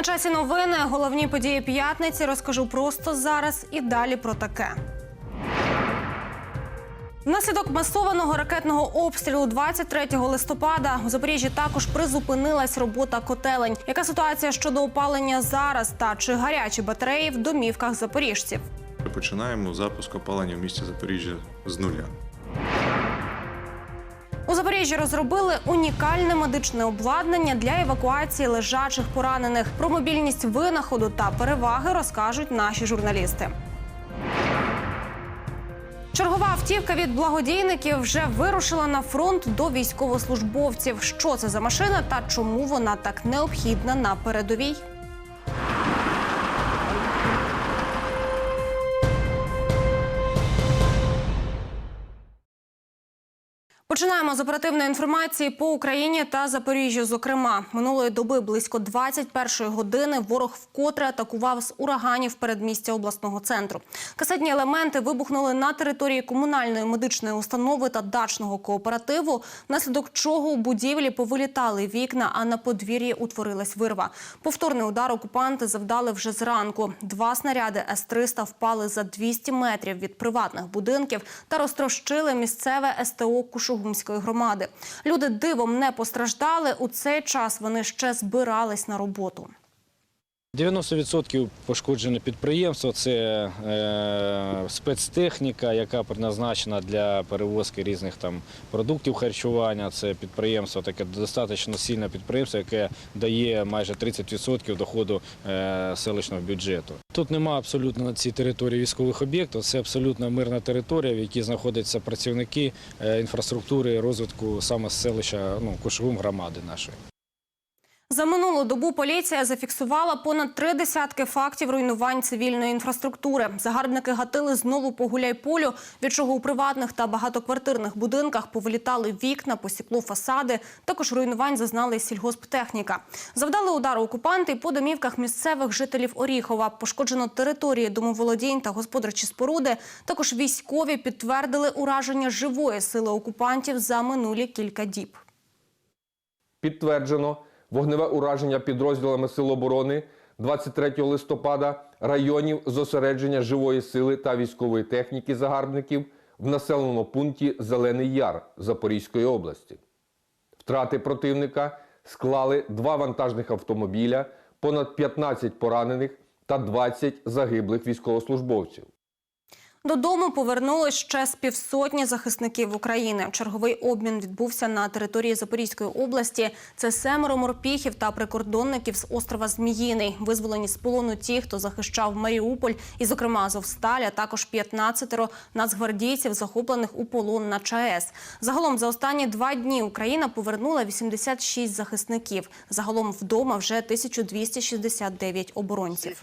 На часі новини, головні події п'ятниці розкажу просто зараз і далі про таке. Внаслідок масованого ракетного обстрілу 23 листопада у Запоріжжі також призупинилась робота котелень. Яка ситуація щодо опалення зараз та чи гарячі батареї в домівках запоріжців? Починаємо запуск опалення в місті Запоріжжя з нуля. У Запоріжжі розробили унікальне медичне обладнання для евакуації лежачих поранених. Про мобільність винаходу та переваги розкажуть наші журналісти. Чергова автівка від благодійників вже вирушила на фронт до військовослужбовців. Що це за машина та чому вона так необхідна на передовій? Починаємо з оперативної інформації по Україні та Запоріжжю. Зокрема, минулої доби близько 21-ї години ворог вкотре атакував з ураганів передмістя обласного центру. Касетні елементи вибухнули на території комунальної медичної установи та дачного кооперативу, внаслідок чого у будівлі повилітали вікна, а на подвір'ї утворилась вирва. Повторний удар окупанти завдали вже зранку. Два снаряди С-300 впали за 200 метрів від приватних будинків та розтрощили місцеве СТО Кушугумської громади. Люди дивом не постраждали. У цей час вони ще збирались на роботу. 90% пошкоджене підприємство це е, спецтехніка, яка призначена для перевозки різних там продуктів харчування. Це підприємство таке достатньо сильне підприємство, яке дає майже 30% доходу е, селищного бюджету. Тут немає абсолютно на цій території військових об'єктів. Це абсолютно мирна територія, в якій знаходяться працівники е, інфраструктури розвитку саме селища ну, Кошовим громади нашої. За минулу добу поліція зафіксувала понад три десятки фактів руйнувань цивільної інфраструктури. Загарбники гатили знову по гуляйполю, від чого у приватних та багатоквартирних будинках повилітали вікна, посікло фасади. Також руйнувань зазнали сільгосптехніка. Завдали удару окупанти по домівках місцевих жителів Оріхова. Пошкоджено території домоволодінь та господарчі споруди. Також військові підтвердили ураження живої сили окупантів за минулі кілька діб. Підтверджено вогневе ураження підрозділами Сил оборони 23 листопада районів зосередження живої сили та військової техніки загарбників в населеному пункті Зелений Яр Запорізької області. Втрати противника склали два вантажних автомобіля, понад 15 поранених та 20 загиблих військовослужбовців. Додому повернулись ще з півсотні захисників України. Черговий обмін відбувся на території Запорізької області. Це семеро морпіхів та прикордонників з острова Зміїний. Визволені з полону ті, хто захищав Маріуполь, і, зокрема, Азовсталь, а також 15 нацгвардійців, захоплених у полон на ЧАЕС. Загалом за останні два дні Україна повернула 86 захисників. Загалом вдома вже 1269 оборонців.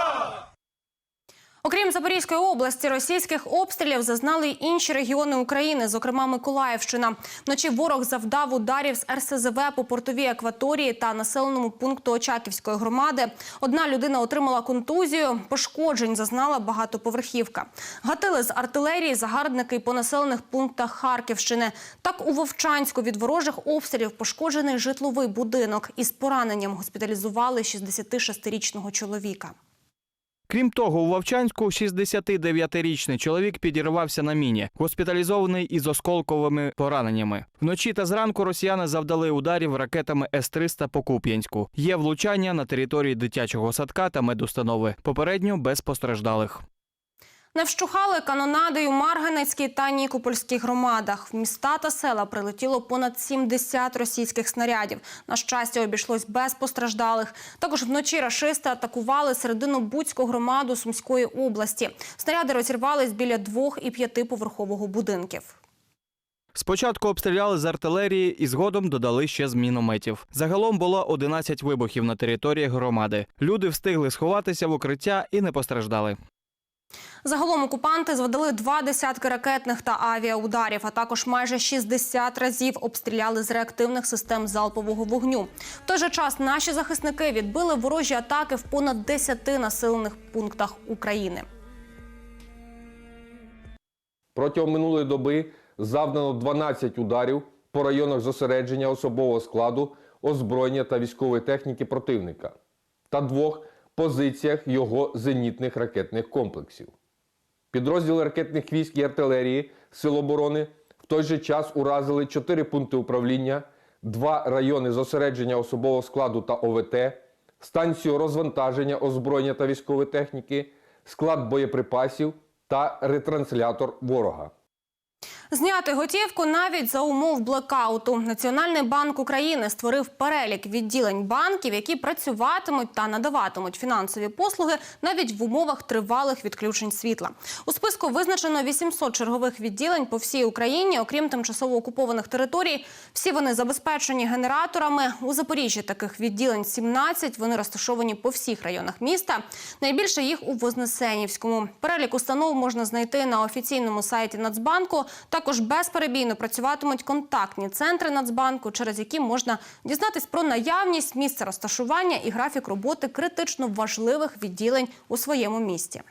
Окрім Запорізької області, російських обстрілів зазнали й інші регіони України, зокрема Миколаївщина. Вночі ворог завдав ударів з РСЗВ по портовій акваторії та населеному пункту Очаківської громади. Одна людина отримала контузію, пошкоджень зазнала багатоповерхівка. Гатили з артилерії загарбники по населених пунктах Харківщини. Так у Вовчанську від ворожих обстрілів пошкоджений житловий будинок. Із пораненням госпіталізували 66-річного чоловіка. Крім того, у Вовчанську 69-річний чоловік підірвався на міні, госпіталізований із осколковими пораненнями. Вночі та зранку росіяни завдали ударів ракетами С-300 по Куп'янську. Є влучання на території дитячого садка та медустанови. Попередньо без постраждалих. Не вщухали канонади у Марганецькій та Нікопольській громадах. В міста та села прилетіло понад 70 російських снарядів. На щастя, обійшлось без постраждалих. Також вночі рашисти атакували середину Буцьку громаду Сумської області. Снаряди розірвались біля двох і п'ятиповерхового будинків. Спочатку обстріляли з артилерії і згодом додали ще з мінометів. Загалом було 11 вибухів на території громади. Люди встигли сховатися в укриття і не постраждали. Загалом окупанти зводили два десятки ракетних та авіаударів, а також майже 60 разів обстріляли з реактивних систем залпового вогню. В той же час наші захисники відбили ворожі атаки в понад 10 населених пунктах України. Протягом минулої доби завдано 12 ударів по районах зосередження особового складу, озброєння та військової техніки противника та двох позиціях його зенітних ракетних комплексів. Підрозділи ракетних військ і артилерії Сил оборони в той же час уразили чотири пункти управління, два райони зосередження особового складу та ОВТ, станцію розвантаження озброєння та військової техніки, склад боєприпасів та ретранслятор ворога. Зняти готівку навіть за умов блекауту. Національний банк України створив перелік відділень банків, які працюватимуть та надаватимуть фінансові послуги навіть в умовах тривалих відключень світла. У списку визначено 800 чергових відділень по всій Україні, окрім тимчасово окупованих територій. Всі вони забезпечені генераторами. У Запоріжжі таких відділень 17. Вони розташовані по всіх районах міста. Найбільше їх у Вознесенівському. Перелік установ можна знайти на офіційному сайті Нацбанку. Також безперебійно працюватимуть контактні центри Нацбанку, через які можна дізнатись про наявність, місце розташування і графік роботи критично важливих відділень у своєму місті.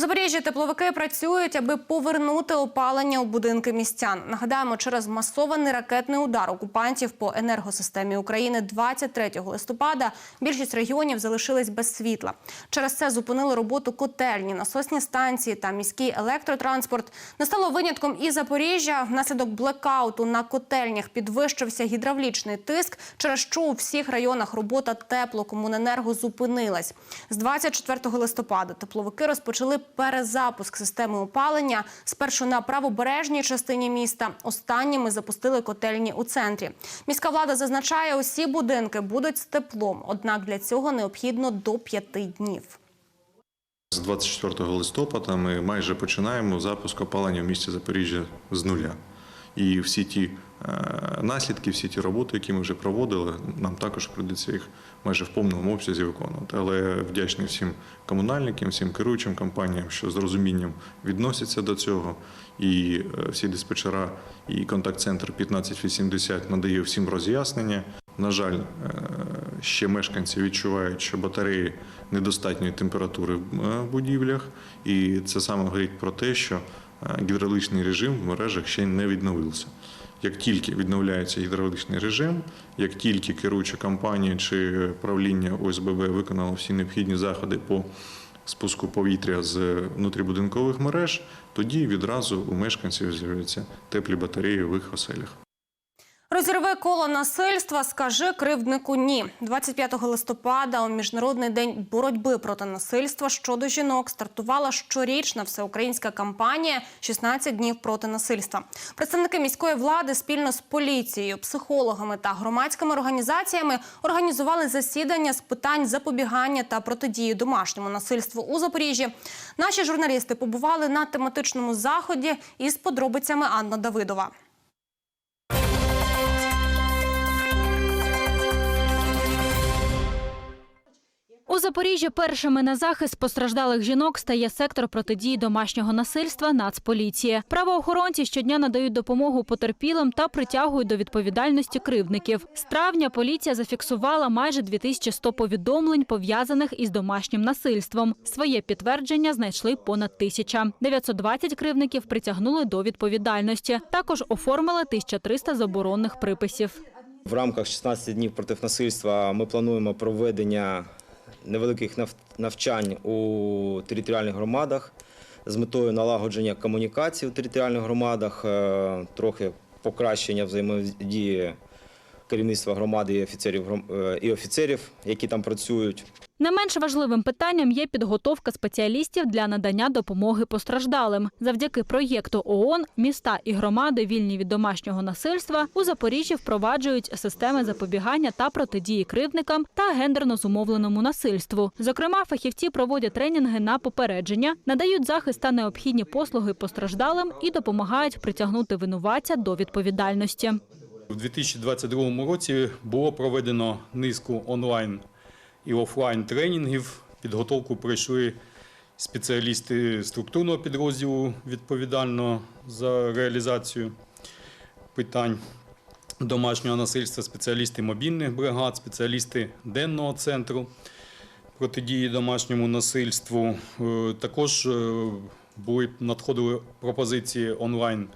У Запоріжжі тепловики працюють, аби повернути опалення у будинки містян. Нагадаємо, через масований ракетний удар окупантів по енергосистемі України 23 листопада більшість регіонів залишились без світла. Через це зупинили роботу котельні, насосні станції та міський електротранспорт. Не стало винятком і Запоріжжя. Внаслідок блекауту на котельнях підвищився гідравлічний тиск, через що у всіх районах робота теплокомуненерго зупинилась. З 24 листопада тепловики розпочали перезапуск системи опалення. Спершу на правобережній частині міста. Останніми запустили котельні у центрі. Міська влада зазначає, усі будинки будуть з теплом. Однак для цього необхідно до п'яти днів. З 24 листопада ми майже починаємо запуск опалення в місті Запоріжжя з нуля. І всі ті е, наслідки, всі ті роботи, які ми вже проводили, нам також прийдеться їх майже в повному обсязі виконувати. Але вдячний всім комунальникам, всім керуючим компаніям, що з розумінням відносяться до цього. І е, всі диспетчера і контакт-центр 1580 надає всім роз'яснення. На жаль, е, ще мешканці відчувають, що батареї недостатньої температури в будівлях, і це саме говорить про те, що гідравлічний режим в мережах ще не відновився. Як тільки відновляється гідравлічний режим, як тільки керуюча компанія чи правління ОСББ виконало всі необхідні заходи по спуску повітря з внутрібудинкових мереж, тоді відразу у мешканців з'являються теплі батареї в їх оселях. Розірви коло насильства, скажи кривднику ні. 25 листопада у міжнародний день боротьби проти насильства щодо жінок стартувала щорічна всеукраїнська кампанія «16 днів проти насильства. Представники міської влади спільно з поліцією, психологами та громадськими організаціями організували засідання з питань запобігання та протидії домашньому насильству у Запоріжжі. Наші журналісти побували на тематичному заході із подробицями Анна Давидова. У Запоріжжі першими на захист постраждалих жінок стає сектор протидії домашнього насильства Нацполіції. Правоохоронці щодня надають допомогу потерпілим та притягують до відповідальності кривдників. З травня поліція зафіксувала майже 2100 повідомлень, пов'язаних із домашнім насильством. Своє підтвердження знайшли понад тисяча. 920 кривдників притягнули до відповідальності. Також оформили 1300 заборонних приписів. В рамках 16 днів проти насильства ми плануємо проведення невеликих навчань у територіальних громадах з метою налагодження комунікацій у територіальних громадах, е, трохи покращення взаємодії керівництва громади і офіцерів, е, і офіцерів, які там працюють. Не менш важливим питанням є підготовка спеціалістів для надання допомоги постраждалим. Завдяки проєкту ООН міста і громади вільні від домашнього насильства у Запоріжжі впроваджують системи запобігання та протидії кривдникам та гендерно зумовленому насильству. Зокрема, фахівці проводять тренінги на попередження, надають захист та необхідні послуги постраждалим і допомагають притягнути винуватця до відповідальності. У 2022 році було проведено низку онлайн і офлайн тренінгів. Підготовку пройшли спеціалісти структурного підрозділу відповідально за реалізацію питань домашнього насильства, спеціалісти мобільних бригад, спеціалісти денного центру протидії домашньому насильству. Е, Також е, були надходили пропозиції онлайн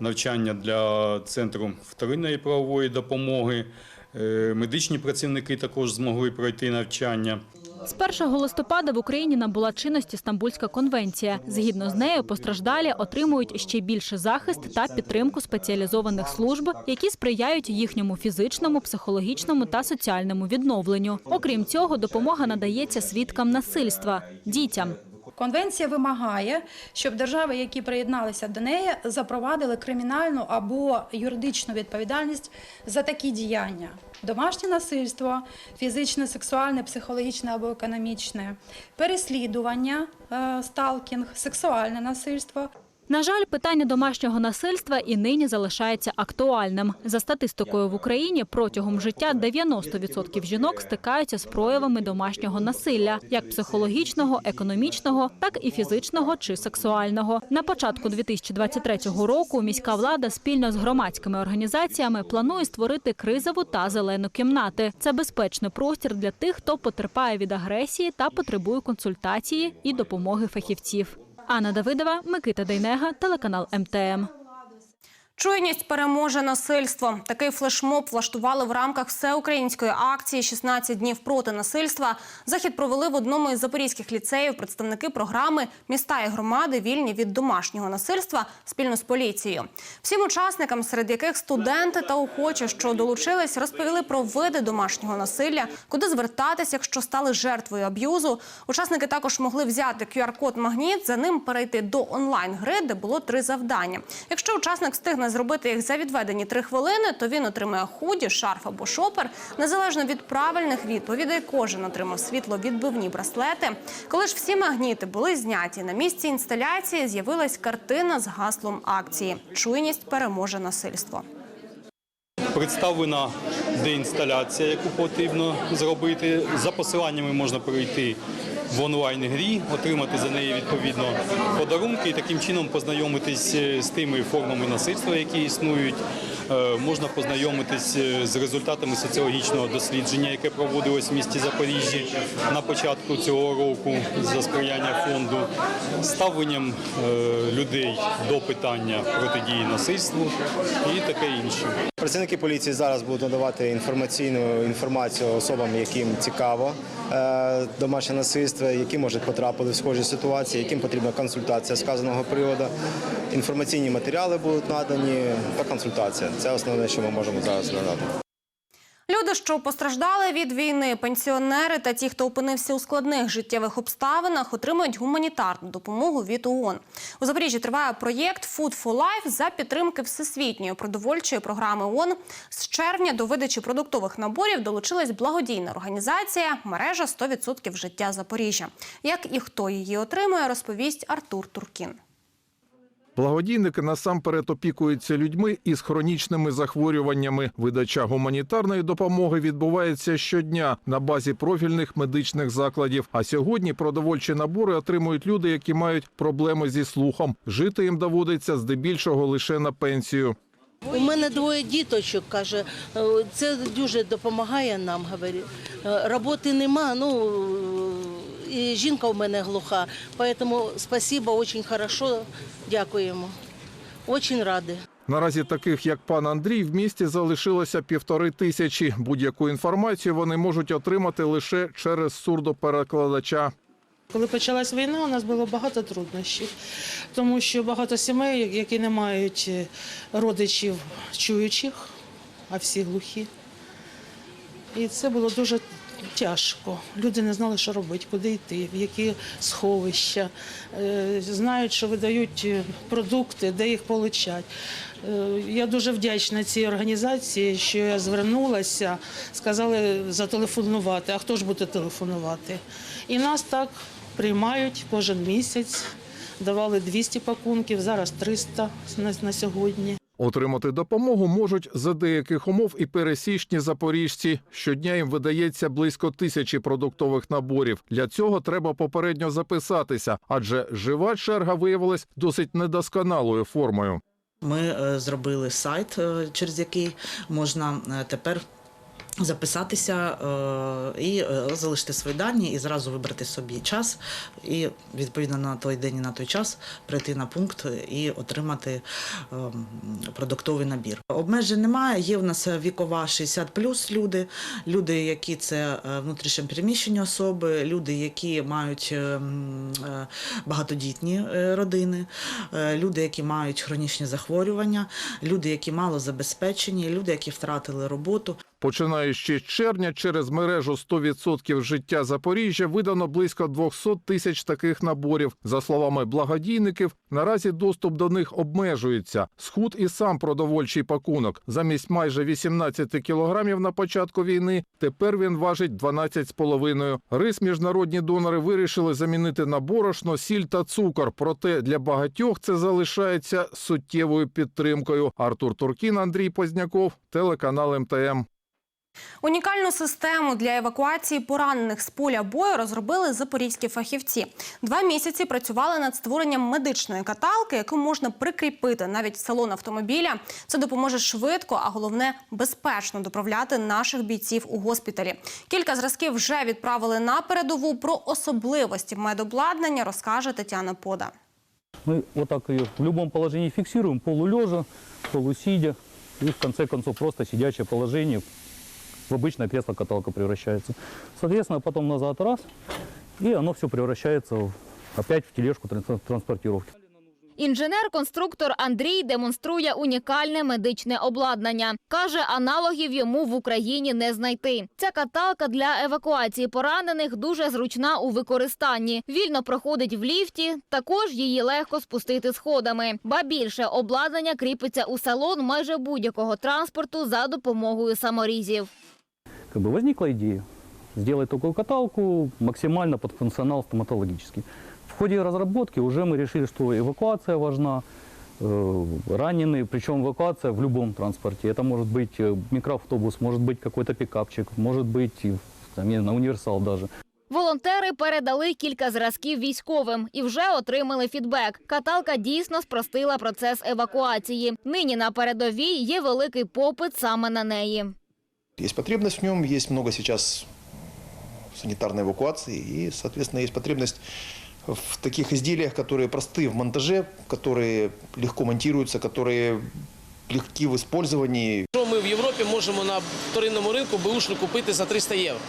навчання для центру вторинної правової допомоги. Е, Медичні працівники також змогли пройти навчання. З 1 листопада в Україні набула чинності Стамбульська конвенція. Згідно з нею, постраждалі отримують ще більше захист та підтримку спеціалізованих служб, які сприяють їхньому фізичному, психологічному та соціальному відновленню. Окрім цього, допомога надається свідкам насильства дітям. Конвенція вимагає, щоб держави, які приєдналися до неї, запровадили кримінальну або юридичну відповідальність за такі діяння: домашнє насильство, фізичне, сексуальне, психологічне або економічне, переслідування, е, сталкінг, сексуальне насильство. На жаль, питання домашнього насильства і нині залишається актуальним. За статистикою в Україні протягом життя 90% жінок стикаються з проявами домашнього насилля, як психологічного, економічного, так і фізичного чи сексуального. На початку 2023 року міська влада спільно з громадськими організаціями планує створити кризову та зелену кімнати. Це безпечний простір для тих, хто потерпає від агресії та потребує консультації і допомоги фахівців. Анна Давидова, Микита Дейнега, телеканал МТМ. Чуйність переможе насильство. Такий флешмоб влаштували в рамках всеукраїнської акції «16 днів проти насильства. Захід провели в одному із запорізьких ліцеїв представники програми Міста і громади вільні від домашнього насильства спільно з поліцією. Всім учасникам, серед яких студенти та охочі, що долучились, розповіли про види домашнього насилля, куди звертатись, якщо стали жертвою аб'юзу. Учасники також могли взяти QR-код магніт, за ним перейти до онлайн-гри, де було три завдання. Якщо учасник встигне зробити їх за відведені три хвилини, то він отримає худі, шарф або шопер. Незалежно від правильних відповідей, кожен отримав світловідбивні браслети. Коли ж всі магніти були зняті, на місці інсталяції з'явилась картина з гаслом акції Чуйність переможе насильство. Представлена деінсталяція, яку потрібно зробити. За посиланнями можна перейти в онлайн-грі, отримати за неї відповідно подарунки і таким чином познайомитись е, з тими формами насильства, які існують. Е, Можна познайомитись е, з результатами соціологічного дослідження, яке проводилось в місті Запоріжжі на початку цього року за сприяння фонду, ставленням людей до питання протидії насильству і таке інше. Працівники поліції зараз будуть надавати інформаційну інформацію особам, яким цікаво домашнє насильство, які можуть потрапити в схожі ситуації, яким потрібна консультація сказаного приводу. Інформаційні матеріали будуть надані та консультація. Це основне, що ми можемо зараз надати. Люди, що постраждали від війни, пенсіонери та ті, хто опинився у складних життєвих обставинах, отримують гуманітарну допомогу від ООН. У Запоріжжі триває проєкт Food for Life за підтримки всесвітньої продовольчої програми ООН. З червня до видачі продуктових наборів долучилась благодійна організація мережа 100% життя Запоріжжя. Як і хто її отримує, розповість Артур Туркін. Благодійники насамперед опікуються людьми із хронічними захворюваннями. Видача гуманітарної допомоги відбувається щодня на базі профільних медичних закладів. А сьогодні продовольчі набори отримують люди, які мають проблеми зі слухом. Жити їм доводиться здебільшого лише на пенсію. У мене двоє діточок, каже, «Е, це дуже допомагає нам, говорить. Е, Роботи нема, ну і жінка у мене глуха, тому спасибо, дуже хорошо, дякуємо. Очень раді. Наразі таких, як пан Андрій, в місті залишилося півтори тисячі. Будь-яку інформацію вони можуть отримати лише через сурдоперекладача. Коли почалась війна, у нас було багато труднощів, тому що багато сімей, які не мають е, родичів чуючих, а всі глухі. І це було дуже тяжко. Люди не знали, що робити, куди йти, в які сховища. Е, Знають, що видають е, продукти, де їх получать. Е, Я дуже вдячна цій організації, що я звернулася, сказали зателефонувати. А хто ж буде телефонувати? І нас так приймають кожен місяць. Давали 200 пакунків, зараз 300 на, на сьогодні. Отримати допомогу можуть за деяких умов і пересічні запоріжці. Щодня їм видається близько тисячі продуктових наборів. Для цього треба попередньо записатися, адже жива черга виявилась досить недосконалою формою. Ми е, зробили сайт, е, через який можна е, тепер записатися е, і е, залишити свої дані, і зразу вибрати собі час, і відповідно на той день і на той час прийти на пункт і отримати е, продуктовий набір. Обмежень немає. Є в нас вікова 60 плюс люди, люди, які це е, внутрішньо переміщені особи, люди, які мають е, е, багатодітні родини, люди, які мають хронічні захворювання, люди, які мало забезпечені, люди, які втратили роботу. Починаючи з червня, через мережу 100% життя Запоріжжя видано близько 200 тисяч таких наборів. За словами благодійників, наразі доступ до них обмежується. Схуд і сам продовольчий пакунок. Замість майже 18 кілограмів на початку війни, тепер він важить 12,5. Рис міжнародні донори вирішили замінити на борошно, сіль та цукор. Проте для багатьох це залишається суттєвою підтримкою. Артур Туркін, Андрій Позняков, телеканал МТМ. Унікальну систему для евакуації поранених з поля бою розробили запорізькі фахівці. Два місяці працювали над створенням медичної каталки, яку можна прикріпити навіть в салон автомобіля. Це допоможе швидко, а головне безпечно доправляти наших бійців у госпіталі. Кілька зразків вже відправили на передову. Про особливості медобладнання розкаже Тетяна Пода. Мы вот так ее в любом положении фиксируем, полулежа, полусидя, и в конце концов просто сидячее положение в обычное кресло-каталка превращается. Соответственно, потом назад раз, и оно все превращается в- опять в тележку транс- транспортировки. Інженер-конструктор Андрій демонструє унікальне медичне обладнання. Каже, аналогів йому в Україні не знайти. Ця каталка для евакуації поранених дуже зручна у використанні. Вільно проходить в ліфті, також її легко спустити сходами. Ба більше обладнання кріпиться у салон майже будь-якого транспорту за допомогою саморізів Как бы возникла идея сделать такую каталку максимально под функционал стоматологический. В ходе разработки уже мы решили, что эвакуация важна, э, раненые, причем эвакуация в любом транспорте. Это может быть э, микроавтобус, может быть какой-то пикапчик, может быть и, там, я не знаю, универсал даже. Волонтери передали кілька зразків військовим і вже отримали фідбек. Каталка дійсно спростила процес евакуації. Нині на передовій є великий попит саме на неї. Есть потребность в нем, есть много сейчас санитарной эвакуации, и, соответственно, есть потребность в таких изделиях, которые просты в монтаже, которые легко монтируются, которые легки в использовании. Що ми в Європі можемо на вторинному ринку беушну купити за 300 євро?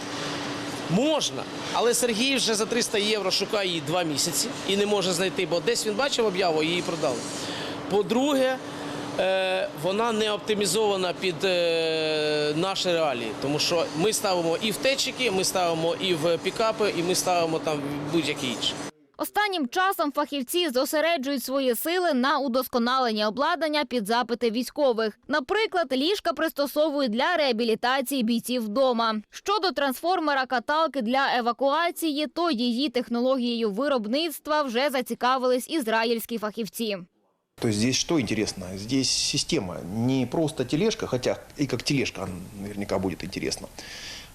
Можна, але Сергій вже за 300 євро шукає її два місяці і не може знайти, бо десь він бачив об'яву і її продали. По-друге, е, вона не оптимізована під е, наші реалії, тому що ми ставимо і в течики, ми ставимо і в пікапи, і ми ставимо там будь-які інші. Останнім часом фахівці зосереджують свої сили на удосконаленні обладнання під запити військових. Наприклад, ліжка пристосовують для реабілітації бійців вдома. Щодо трансформера каталки для евакуації, то її технологією виробництва вже зацікавились ізраїльські фахівці. То есть здесь что интересно? Здесь система, не просто тележка, хотя и как тележка наверняка будет интересно.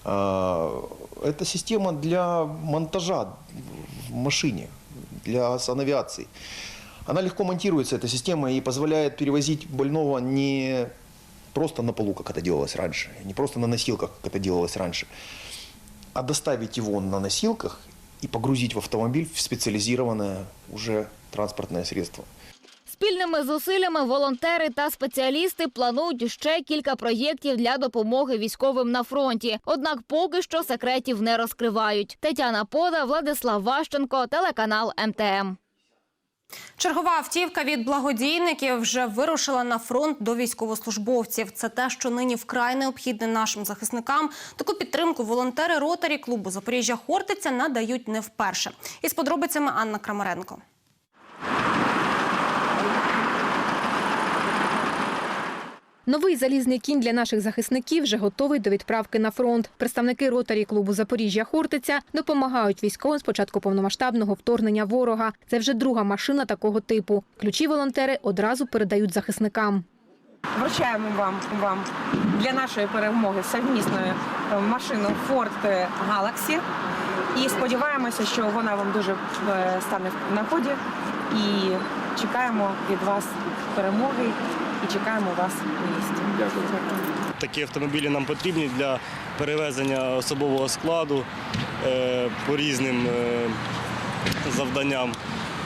А, Это система для монтажа в машине, для санавиации. Она легко монтируется, эта система, и позволяет перевозить больного не просто на полу, как это делалось раньше, не просто на носилках, как это делалось раньше, а доставить его на носилках и погрузить в автомобиль в специализированное уже транспортное средство. Спільними зусиллями волонтери та спеціалісти планують ще кілька проєктів для допомоги військовим на фронті. Однак поки що секретів не розкривають. Тетяна Пода, Владислав Ващенко, телеканал МТМ. Чергова автівка від благодійників вже вирушила на фронт до військовослужбовців. Це те, що нині вкрай необхідне нашим захисникам. Таку підтримку волонтери ротарі клубу Запоріжжя Хортиця надають не вперше. Із подробицями Анна Крамаренко. Новий залізний кінь для наших захисників вже готовий до відправки на фронт. Представники ротарі клубу Запоріжжя Хортиця допомагають військовим з початку повномасштабного вторгнення ворога. Це вже друга машина такого типу. Ключі волонтери одразу передають захисникам. Вручаємо вам, вам для нашої перемоги совмісною е, машину Ford Galaxy. І сподіваємося, що вона вам дуже е, стане в нагоді. І чекаємо від вас перемоги і чекаємо вас у місті. Дякую. такі автомобілі нам потрібні для перевезення особового складу е, по різним е, завданням.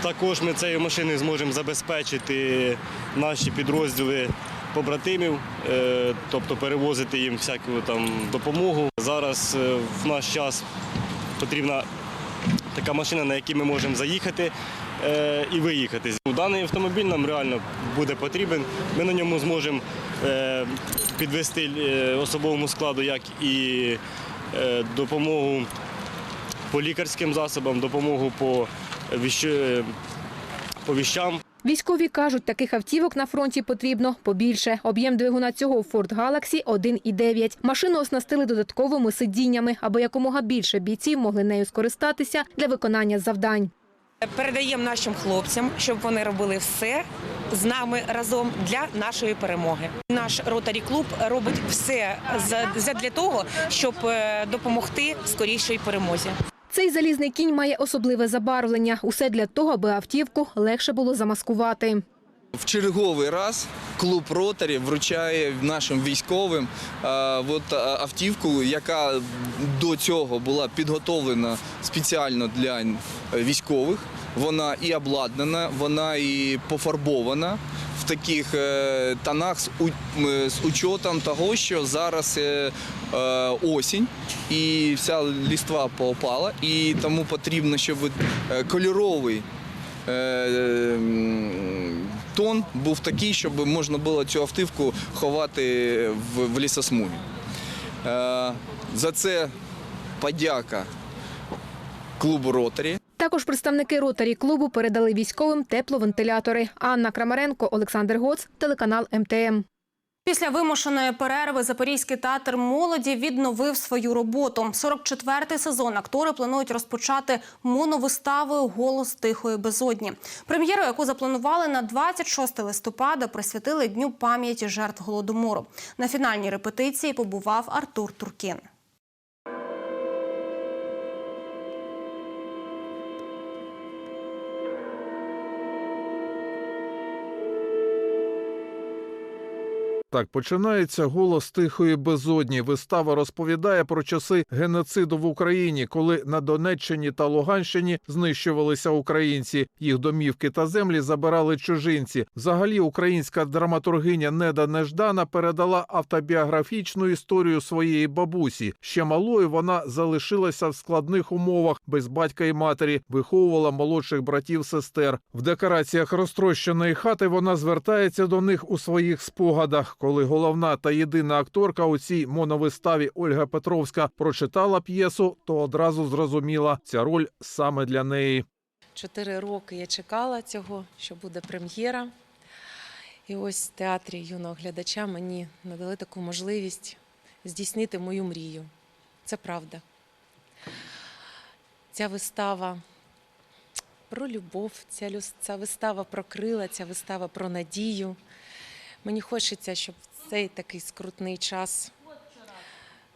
Також ми цією машиною зможемо забезпечити наші підрозділи побратимів, е, тобто перевозити їм всяку там допомогу. Зараз в наш час потрібна така машина, на якій ми можемо заїхати і виїхати. Даний автомобіль нам реально буде потрібен. Ми на ньому зможемо е, підвести е, особовому складу як і е, допомогу по лікарським засобам, допомогу по, віщам. Військові кажуть, таких автівок на фронті потрібно побільше. Об'єм двигуна цього Ford Galaxy – 1,9. Машину оснастили додатковими сидіннями, аби якомога більше бійців могли нею скористатися для виконання завдань. Передаємо нашим хлопцям, щоб вони робили все з нами разом для нашої перемоги. Наш ротарі клуб робить все для того, щоб е, допомогти скорішій перемозі. Цей залізний кінь має особливе забарвлення. Усе для того, аби автівку легше було замаскувати. В черговий раз клуб Ротарі вручає нашим військовим е, от, е, автівку, яка до цього була підготовлена спеціально для військових. Вона і обладнана, вона і пофарбована в таких е, тонах з, у, з учетом того, що зараз е, осінь і вся ліства поопала, і тому потрібно, щоб кольоровий е, м, тон був такий, щоб можна було цю автівку ховати в, в лісосмугі. Е, За це подяка клубу Ротарі. Також представники ротарі клубу передали військовим тепловентилятори. Анна Крамаренко, Олександр Гоц, телеканал МТМ. Після вимушеної перерви Запорізький театр молоді відновив свою роботу. 44-й сезон актори планують розпочати моновиставою Голос тихої безодні. Прем'єру, яку запланували на 26 листопада, присвятили дню пам'яті жертв голодомору. На фінальній репетиції побував Артур Туркін. Так починається голос тихої безодні. Вистава розповідає про часи геноциду в Україні, коли на Донеччині та Луганщині знищувалися українці. Їх домівки та землі забирали чужинці. Взагалі, українська драматургиня Неда Неждана передала автобіографічну історію своєї бабусі. Ще малою вона залишилася в складних умовах без батька і матері, виховувала молодших братів сестер. В декораціях розтрощеної хати вона звертається до них у своїх спогадах. Коли головна та єдина акторка у цій моновиставі Ольга Петровська прочитала п'єсу, то одразу зрозуміла, ця роль саме для неї. Чотири роки я чекала цього, що буде прем'єра. І ось в театрі юного глядача мені надали таку можливість здійснити мою мрію. Це правда. Ця вистава про любов, ця, ця вистава про крила, ця вистава про надію. Мені хочеться, щоб в цей такий скрутний час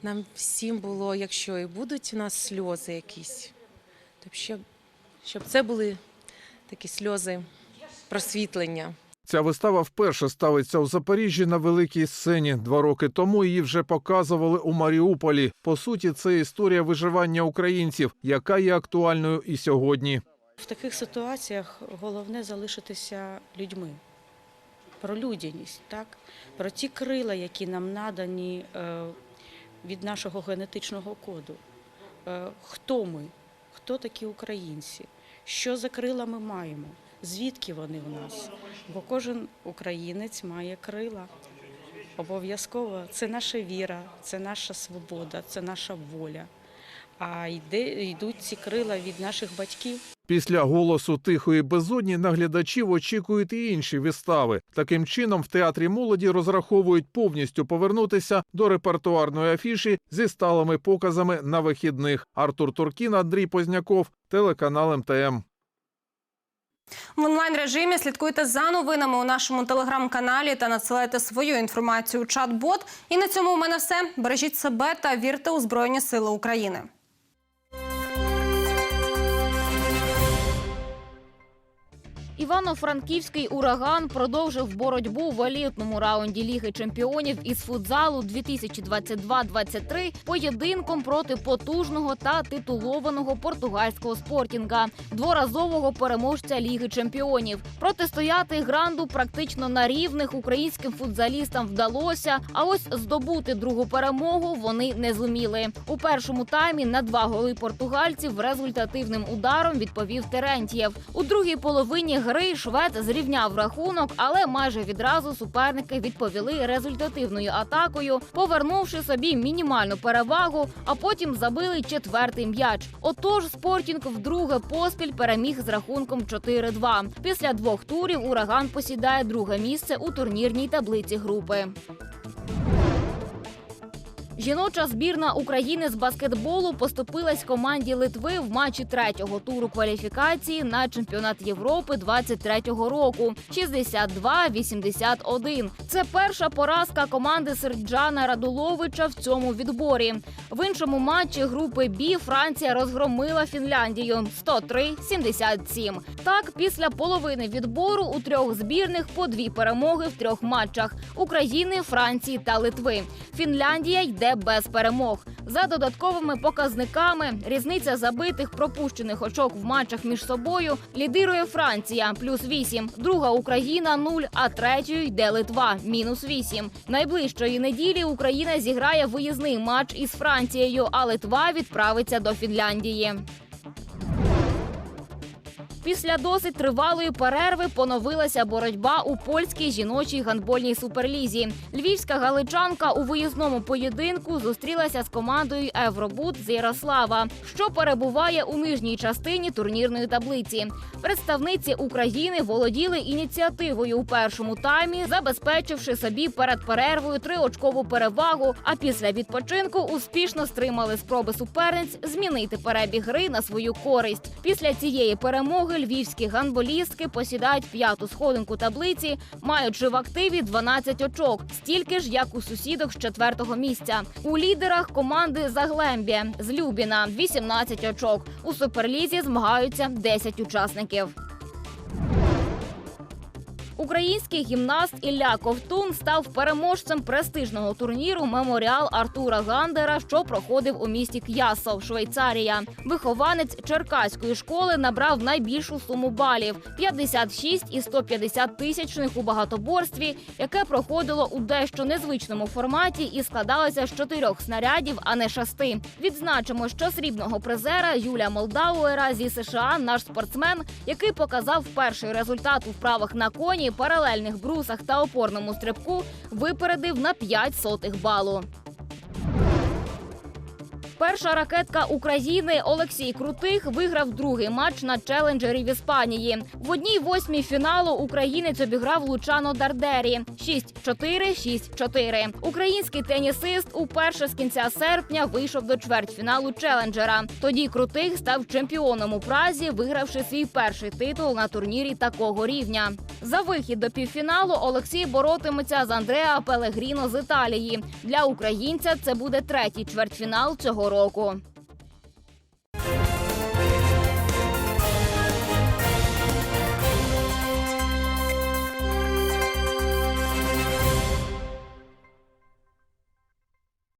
нам всім було, якщо і будуть у нас сльози якісь, то щоб, щоб це були такі сльози просвітлення. Ця вистава вперше ставиться у Запоріжжі на великій сцені. Два роки тому її вже показували у Маріуполі. По суті, це історія виживання українців, яка є актуальною і сьогодні. В таких ситуаціях головне залишитися людьми. Про людяність, так? про ті крила, які нам надані е, від нашого генетичного коду. Е, хто ми? Хто такі українці? Що за крила ми маємо? Звідки вони у нас? Бо кожен українець має крила. Обов'язково це наша віра, це наша свобода, це наша воля. А йде, йдуть ці крила від наших батьків. Після голосу тихої безодні наглядачів очікують і інші вистави. Таким чином, в театрі молоді розраховують повністю повернутися до репертуарної афіші зі сталими показами на вихідних. Артур Туркін, Андрій Позняков, телеканал МТМ. В онлайн режимі слідкуйте за новинами у нашому телеграм-каналі та надсилайте свою інформацію у чат-бот. І на цьому у мене все. Бережіть себе та вірте у Збройні Сили України. Івано-Франківський ураган продовжив боротьбу в елітному раунді Ліги чемпіонів із футзалу 2022-23 поєдинком проти потужного та титулованого португальського спортінга, дворазового переможця Ліги чемпіонів. Протистояти гранду практично на рівних українським футзалістам вдалося. А ось здобути другу перемогу вони не зуміли. У першому таймі на два голи португальців результативним ударом відповів Терентьєв. У другій половині гри швед зрівняв рахунок, але майже відразу суперники відповіли результативною атакою, повернувши собі мінімальну перевагу, а потім забили четвертий м'яч. Отож, спортінг вдруге поспіль переміг з рахунком 4-2. Після двох турів ураган посідає друге місце у турнірній таблиці групи. Жіноча збірна України з баскетболу поступилась команді Литви в матчі третього туру кваліфікації на чемпіонат Європи 23-го року. 62-81. Це перша поразка команди Серджана Радуловича в цьому відборі. В іншому матчі групи Бі Франція розгромила Фінляндію 103-77. Так, після половини відбору у трьох збірних по дві перемоги в трьох матчах України, Франції та Литви. Фінляндія йде без перемог. За додатковими показниками різниця забитих пропущених очок в матчах між собою лідирує Франція плюс 8, друга Україна 0, а третьою йде Литва мінус 8. Найближчої неділі Україна зіграє виїзний матч із Францією, а Литва відправиться до Фінляндії. Після досить тривалої перерви поновилася боротьба у польській жіночій гандбольній суперлізі. Львівська галичанка у виїзному поєдинку зустрілася з командою Евробут з Ярослава, що перебуває у нижній частині турнірної таблиці. Представниці України володіли ініціативою у першому таймі, забезпечивши собі перед перервою триочкову перевагу. А після відпочинку успішно стримали спроби суперниць змінити перебіг гри на свою користь. Після цієї перемоги львівські гандболістки посідають п'яту сходинку таблиці, маючи в активі 12 очок, стільки ж як у сусідок з четвертого місця. У лідерах команди Заглембія з Любіна 18 очок. У суперлізі змагаються 10 учасників. Український гімнаст Ілля Ковтун став переможцем престижного турніру Меморіал Артура Гандера, що проходив у місті К'ясов, Швейцарія. Вихованець Черкаської школи набрав найбільшу суму балів 56 із 150 тисячних у багатоборстві, яке проходило у дещо незвичному форматі і складалося з чотирьох снарядів, а не шести. Відзначимо, що срібного призера Юля Молдауера зі США наш спортсмен, який показав перший результат у вправах на коні, паралельних брусах та опорному стрибку, випередив на 5 сотих балу. Перша ракетка України Олексій Крутих виграв другий матч на челенджері в Іспанії. В одній восьмій фіналу українець обіграв Лучано Дардері 6-4, 6-4. Український тенісист уперше з кінця серпня вийшов до чвертьфіналу челенджера. Тоді Крутих став чемпіоном у Празі, вигравши свій перший титул на турнірі такого рівня. За вихід до півфіналу Олексій боротиметься з Андреа Пелегріно з Італії. Для українця це буде третій чвертьфінал цього року.